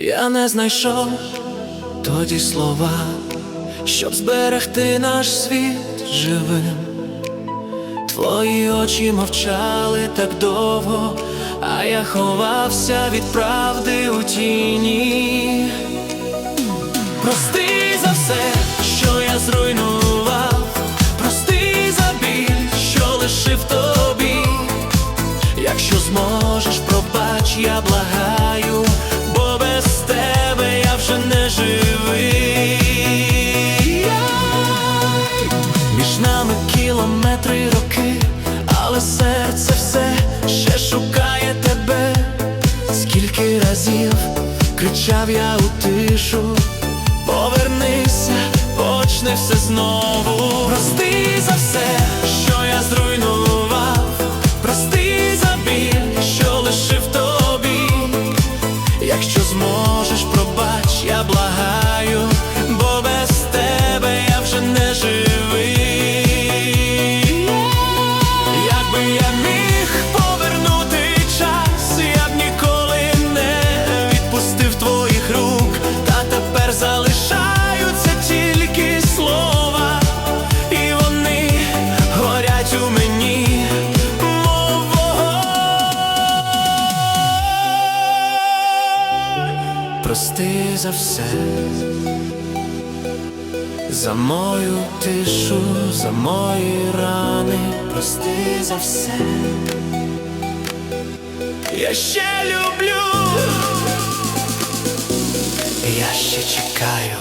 Я не знайшов тоді слова, щоб зберегти наш світ живим. Твої очі мовчали так довго, а я ховався від правди у тіні. Прости за все, що я зруйнував, прости за біль, що лишив тобі. Якщо зможеш, пробач, я благаю, живий. Між нами кілометри роки, але серце все ще шукає тебе. Скільки разів кричав я у тишу, повернися, почни все знову. Прости за все, прости за все, за мою тишу, за мої рани, прости за все. Я ще люблю, я ще чекаю.